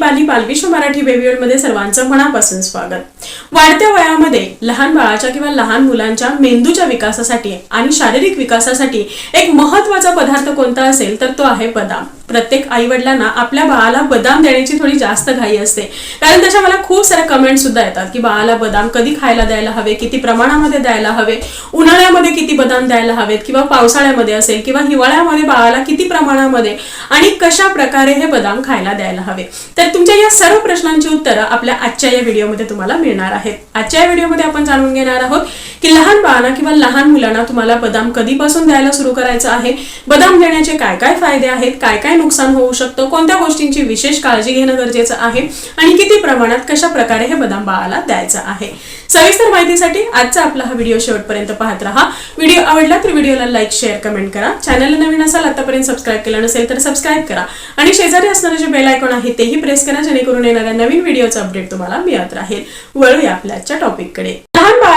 पाली पालविश्व मराठी मध्ये सर्वांचं मनापासून स्वागत. वाढत्या वयामध्ये लहान बाळाच्या किंवा लहान मुलांच्या मेंदूच्या विकासासाठी आणि शारीरिक विकासासाठी एक महत्त्वाचा पदार्थ कोणता असेल तर तो आहे बदाम. प्रत्येक आई वडिलांना आपल्या बाळाला बदाम देण्याची थोडी जास्त घाई असते. कारण त्याच्या मला खूप साऱ्या कमेंट सुद्धा येतात की बाळाला बदाम कधी खायला द्यायला हवे किती प्रमाणामध्ये द्यायला हवे उन्हाळ्यामध्ये किती बदाम द्यायला हवेत किंवा पावसाळ्यामध्ये असेल किंवा हिवाळ्यामध्ये बाळाला किती प्रमाणामध्ये आणि कशा प्रकारे हे बदाम खायला द्यायला हवे. तर तुमच्या या सर्व प्रश्नांची उत्तरं आपल्या आजच्या या व्हिडिओमध्ये तुम्हाला येणार आहेत. आजच्या व्हिडिओमध्ये आपण जाणून घेणार आहोत की लहान बाळांना किंवा लहान मुलांना तुम्हाला बदाम कधीपासून द्यायला सुरू करायचं आहे? बदाम देण्याचे काय काय फायदे आहेत? काय काय नुकसान होऊ शकतं? कोणत्या गोष्टींची विशेष काळजी घेणं गरजेचं आहे? आणि किती प्रमाणात कशा प्रकारे हे बदाम बाळाला द्यायचं आहे? सविस्तर माहितीसाठी आजचा आपला हा व्हिडिओ शेवटपर्यंत पाहत राहा. व्हिडिओ आवडला तर व्हिडिओला लाईक शेअर कमेंट करा. चॅनलला नवीन असाल आतापर्यंत सबस्क्राईब केलं नसेल तर सबस्क्राईब करा. आणि शेजारी असणारे जे बेल आयकॉन आहे तेही प्रेस करा जेणेकरून येणाऱ्या नवीन व्हिडिओचा अपडेट तुम्हाला मिळत राहील. वळूया आपल्या आजच्या टॉपिककडे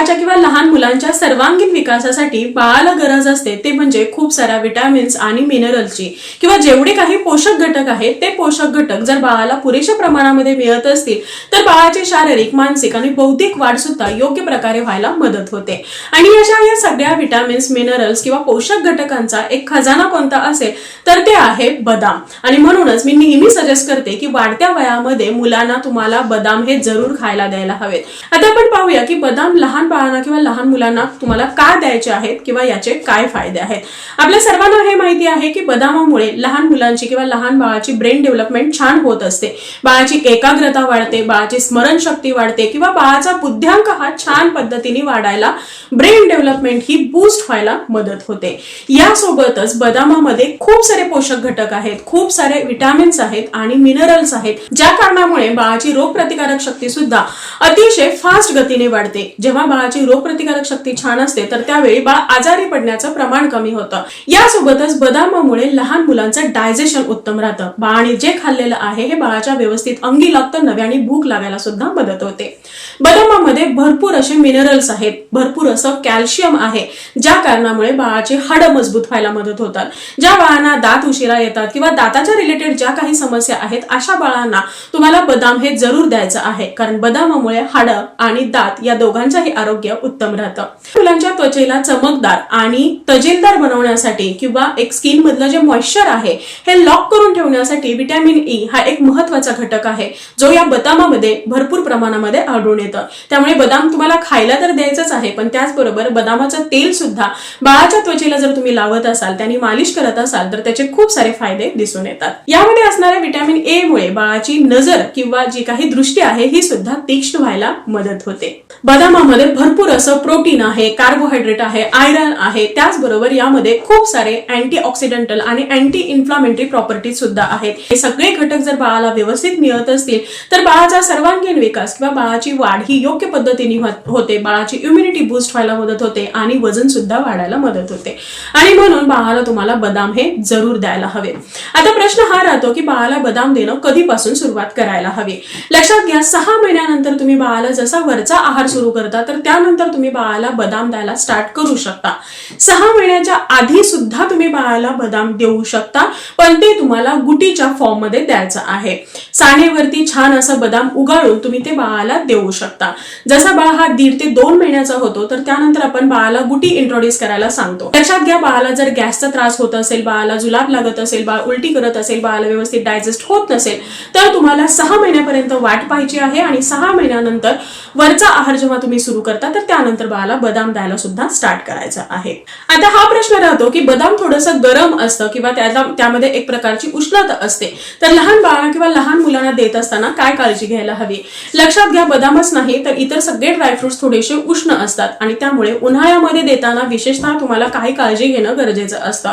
बाळाच्या किंवा लहान मुलांच्या सर्वांगीण विकासासाठी बाळाला गरज असते ते म्हणजे खूप साऱ्या विटॅमिन्स आणि मिनरलची किंवा जेवढे काही पोषक घटक आहेत ते पोषक घटक जर बाळाला पुरेशा प्रमाणामध्ये मिळत असतील तर बाळाची शारीरिक मानसिक आणि बौद्धिक वाढ सुद्धा योग्य प्रकारे व्हायला मदत होते. आणि अशा या सगळ्या विटॅमिन्स मिनरल्स किंवा पोषक घटकांचा एक खजाना कोणता असेल तर ते आहे बदाम. आणि म्हणूनच मी नेहमी सजेस्ट करते की वाढत्या वयामध्ये मुलांना तुम्हाला बदाम हे जरूर खायला द्यायला हवेत. आता आपण पाहूया की बदाम लहान बाळांना किंवा लहान मुलांना तुम्हाला का द्यायचे आहेत किंवा याचे काय फायदे आहेत? आपल्या सर्वांना हे माहिती आहे की बदामामुळे लहान मुलांची किंवा लहान बाळाची ब्रेन डेव्हलपमेंट छान होत असते. बाळाची एकाग्रता वाढते बाळाची स्मरणशक्ती वाढते किंवा बाळाचा बुद्ध्यांक हा छान पद्धतीने वाढायला ब्रेन डेव्हलपमेंट ही बूस्ट व्हायला मदत होते. यासोबतच बदामामध्ये खूप सारे पोषक घटक आहेत खूप सारे विटामिन्स आहेत आणि मिनरल्स आहेत. ज्या कारणामुळे बाळाची रोगप्रतिकारक शक्ती सुद्धा अतिशय फास्ट गतीने वाढते. जेव्हा बाळाची रोगप्रतिकारक शक्ती छान असते तर त्यावेळी बाळ आजारी पडण्याचं प्रमाण कमी होतं. यासोबतच बदामामुळे लहान मुलांचं डायजेशन उत्तम राहतं. बाळाने जे खाल्लेलं आहे हे बाळाच्या व्यवस्थित अंगी लागतं नव्याने भूक लागायला सुद्धा मदत होते. बदामामध्ये भरपूर असे मिनरल्स आहेत. भरपूर असं कॅल्शियम आहे ज्या कारणामुळे बाळाची हाडं मजबूत व्हायला मदत होतात. ज्या बाळांना दात उशिरा येतात किंवा दाताच्या रिलेटेड ज्या काही समस्या आहेत अशा बाळांना तुम्हाला बदाम हे जरूर द्यायचं आहे. कारण बदामामुळे हाडं आणि दात या दोघांचंही आरोग्य उत्तम राहतं. फुलांच्या त्वचेला चमकदार आणि तजेलदार बनवण्यासाठी किंवा एक स्किन मधलं जे मॉइश्चर आहे हे लॉक करून ठेवण्यासाठी व्हिटॅमिन ई e हा एक महत्त्वाचा घटक आहे जो या बदामामध्ये भरपूर प्रमाणामध्ये आढळून येतं. त्यामुळे बदाम तुम्हाला खायला तर द्यायचंच आहे पण त्याचबरोबर बदामाचं तेल सुद्धा बाळाच्या त्वचेला जर तुम्ही लावत असाल त्यांनी मालिश करत असाल तर त्याचे खूप सारे फायदे दिसून येतात. यामध्ये असणाऱ्या व्हिटॅमिन ए मुळे बाळाची नजर किंवा जी काही दृष्टी आहे ही सुद्धा तीक्ष्ण व्हायला मदत होते. बदामामध्ये भरपूर असं प्रोटीन आहे कार्बोहायड्रेट आहे आयरन आहे. त्याचबरोबर यामध्ये खूप सारे अँटी ऑक्सिडेंटल आणि अँटी इन्फ्लामेटरी प्रॉपर्टीज सुद्धा आहेत. हे सगळे घटक जर बाळाला व्यवस्थित मिळत असतील तर बाळाचा सर्वांगीण विकास किंवा बाळाची वाढ ही योग्य पद्धतीने होते बाळाची इम्युनिटी बूस्ट व्हायला मदत होते आणि वजन सुद्धा वाढायला मदत होते. आणि म्हणून बाळाला तुम्हाला बदाम हे जरूर द्यायला हवे. आता प्रश्न हा राहतो की बाळाला बदाम देणं कधीपासून सुरुवात करायला हवी? लक्षात घ्या सहा महिन्यानंतर तुम्ही बाळाला जसा वरचा आहार सुरू करता तर त्यानंतर तुम्ही बाळाला बदाम द्यायला स्टार्ट करू शकता. सहा महिन्याच्या आधी सुद्धा तुम्ही बाळाला बदाम देऊ शकता पण ते तुम्हाला गुटीच्या फॉर्ममध्ये द्यायचं आहे. साणेवरती छान असं बदाम उगाळून तुम्ही ते बाळाला देऊ शकता. जसा बाळ हा दीड ते दोन महिन्याचा होतो तर त्यानंतर आपण बाळाला गुटी इंट्रोड्यूस करायला सांगतो. लक्षात घ्या बाळाला जर गॅसचा त्रास होत असेल बाळाला जुलाब लागत असेल बाळ उलटी करत असेल बाळाला व्यवस्थित डायजेस्ट होत नसेल तर तुम्हाला सहा महिन्यापर्यंत वाट पाहायची आहे आणि सहा महिन्यानंतर वरचा आहार जेव्हा तुम्ही सुरू करता तर त्यानंतर बाळाला बदाम द्यायला सुद्धा स्टार्ट करायचं आहे. आता हा प्रश्न राहतो की बदाम थोडंसं गरम असतं किंवा त्याला त्यामध्ये एक प्रकारची उष्णता असते. तर लहान बाळांना किंवा लहान मुलांना देत असताना काय काळजी घ्यायला हवी? लक्षात घ्या बदामच नाही तर इतर सगळे ड्रायफ्रुट्स थोडेसे उष्ण असतात आणि त्यामुळे उन्हाळ्यामध्ये देताना विशेषतः तुम्हाला काही काळजी घेणं गरजेचं असतं.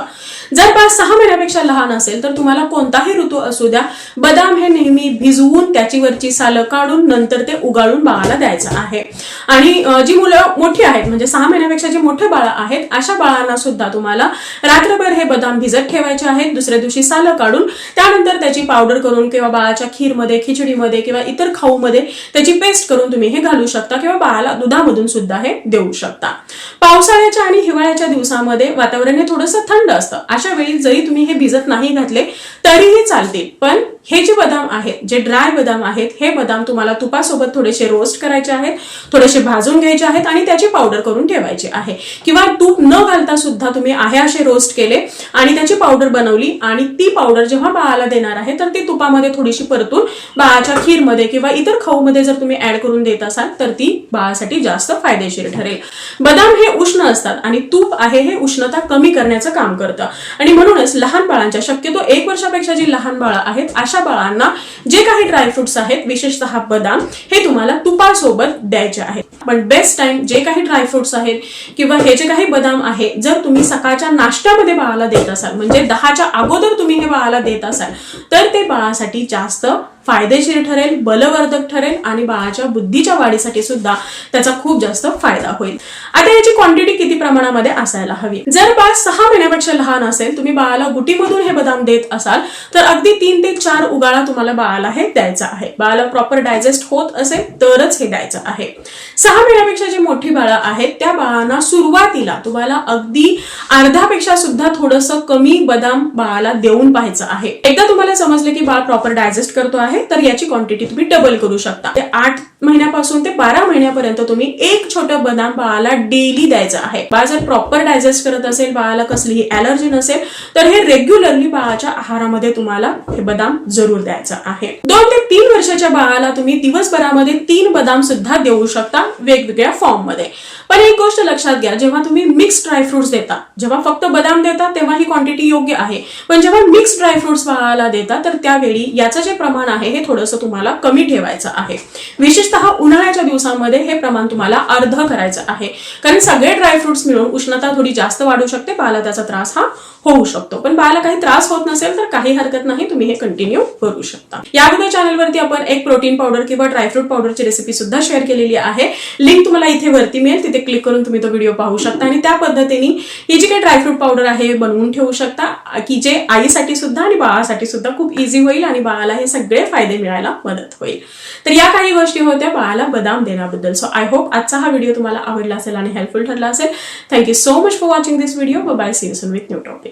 जर बाळ सहा महिन्यापेक्षा लहान असेल तर तुम्हाला कोणताही ऋतू असू द्या. बदाम हे नेहमी भिजवून त्याची वरची सालं काढून नंतर ते उगाळून बाळाला द्यायचं आहे. आणि जी मुलं मोठी आहेत म्हणजे सहा महिन्यापेक्षा जे मोठे बाळ आहेत अशा बाळांना सुद्धा तुम्हाला रात्रभर हे बदाम भिजत ठेवायचे आहेत दुसऱ्या दिवशी सालं काढून त्यानंतर त्याची पावडर करून किंवा बाळाच्या खीरमध्ये खिचडीमध्ये किंवा इतर खाऊमध्ये त्याची पेस्ट करून तुम्ही हे घालू शकता किंवा बाळाला दुधामधून सुद्धा हे देऊ शकता. पावसाळ्याच्या आणि हिवाळ्याच्या दिवसामध्ये वातावरण हे थोडंसं थंड असतं. अशा वेळी जरी तुम्ही हे भिजत नाही घातले तरीही चालतील. पण हे जे बदाम आहेत जे ड्राय बदाम आहेत हे बदाम तुम्हाला तुपासोबत थोडेसे रोस्ट करायचे आहेत थोडेसे भाजून घ्यायचे आहेत आणि त्याची पावडर करून ठेवायची आहे. किंवा तूप न घालता सुद्धा तुम्ही आहे असे रोस्ट केले आणि त्याची पावडर बनवली आणि ती पावडर जेव्हा बाळाला देणार आहे तर ती तुपामध्ये थोडीशी परतून बाळाच्या खीरमध्ये किंवा इतर खाऊमध्ये जर तुम्ही ऍड करून देत असाल तर ती बाळासाठी जास्त फायदेशीर ठरेल. बदाम हे उष्ण असतात आणि तूप आहे हे उष्णता कमी करण्याचं काम करतं. आणि म्हणूनच लहान बाळांच्या शक्यतो एक वर्षापेक्षा जी लहान बाळ आहेत अशा बाळांना जे काही ड्रायफ्रुट्स आहेत विशेषतः बदाम हे तुम्हाला तुपासोबत द्यायचे आहेत. पण बेस्ट टाइम जे काही ड्रायफ्रुट्स आहेत किंवा हे जे काही बदाम आहे जर तुम्ही सकाळच्या नाश्त्यामध्ये बाळाला देत असाल म्हणजे दहाच्या अगोदर तुम्ही हे बाळाला देत असाल तर ते बाळासाठी जास्त फायदेशीर ठरेल बलवर्धक ठरेल आणि बाळाच्या बुद्धीच्या वाढीसाठी सुद्धा त्याचा खूप जास्त फायदा होईल. आता याची क्वांटिटी किती प्रमाणामध्ये असायला हवी? जर बाळ सहा महिन्यापेक्षा लहान असेल तुम्ही बाळाला गुटीमधून हे बदाम देत असाल तर अगदी तीन ते चार उगाळा तुम्हाला बाळाला हे द्यायचा आहे. बाळाला प्रॉपर डायजेस्ट होत असेल तरच हे द्यायचं आहे. सहा महिन्यापेक्षा जी मोठी बाळं आहेत त्या बाळांना सुरुवातीला तुम्हाला अगदी अर्ध्यापेक्षा सुद्धा थोडंसं कमी बदाम बाळाला देऊन पाहायचं आहे. एकदा तुम्हाला समजले की बाळ प्रॉपर डायजेस्ट करतो आहे तर याची क्वांटिटी तुम्ही डबल करू शकता. ते आठ महिन्यापासून ते बारा महिन्यापर्यंत तुम्ही एक छोटं बदाम बाळाला डेली द्यायचं आहे. बाळ जर प्रॉपर डायजेस्ट करत असेल बाळाला कसलीही अलर्जी नसेल तर हे रेग्युलरली बाळाच्या आहारामध्ये तुम्हाला हे बदाम जरूर द्यायचं आहे. दोन ते तीन वर्षाच्या बाळाला तुम्ही दिवसभरामध्ये तीन बदाम सुद्धा देऊ शकता वेगवेगळ्या फॉर्ममध्ये पण एक गोष्ट लक्षात घ्या जेव्हा तुम्ही मिक्स ड्रायफ्रुट्स देता जेव्हा फक्त बदाम देता तेव्हा ही क्वांटिटी योग्य आहे. पण जेव्हा मिक्स ड्रायफ्रुट्स बाळाला देता तर त्यावेळी याचं जे प्रमाण आहे हे थोडंसं तुम्हाला कमी ठेवायचं आहे. विशेषतः उन्हाळ्याच्या दिवसांमध्ये हे प्रमाण तुम्हाला अर्ध करायचं आहे. कारण सगळे ड्रायफ्रुट्स मिळून उष्णता थोडी जास्त वाढू शकते बाळाला त्याचा त्रास हा होऊ शकतो. पण बाळाला काही त्रास होत नसेल तर काही हरकत नाही तुम्ही हे कंटिन्यू करू शकता. या अगोदर चॅनलवरती आपण एक प्रोटीन पावडर किंवा ड्रायफ्रूट पावडरची रेसिपी सुद्धा शेअर केलेली आहे. लिंक तुम्हाला इथे वरती मिळेल तिथे क्लिक करून तुम्ही तो व्हिडिओ पाहू शकता. आणि त्या पद्धतीने ही जी काही ड्रायफ्रूट पावडर आहे बनवून ठेवू शकता. की जे आईसाठी सुद्धा आणि बाळासाठी सुद्धा खूप इझी होईल आणि बाळाला हे सगळे फायदे मिळायला मदत होईल. तर या काही गोष्टी होत्या बाळाला बदाम देण्याबद्दल. सो आय होप आजचा हा व्हिडिओ तुम्हाला आवडला असेल आणि हेल्पफुल ठरला असेल. Thank you so much for watching this video bye see with new topic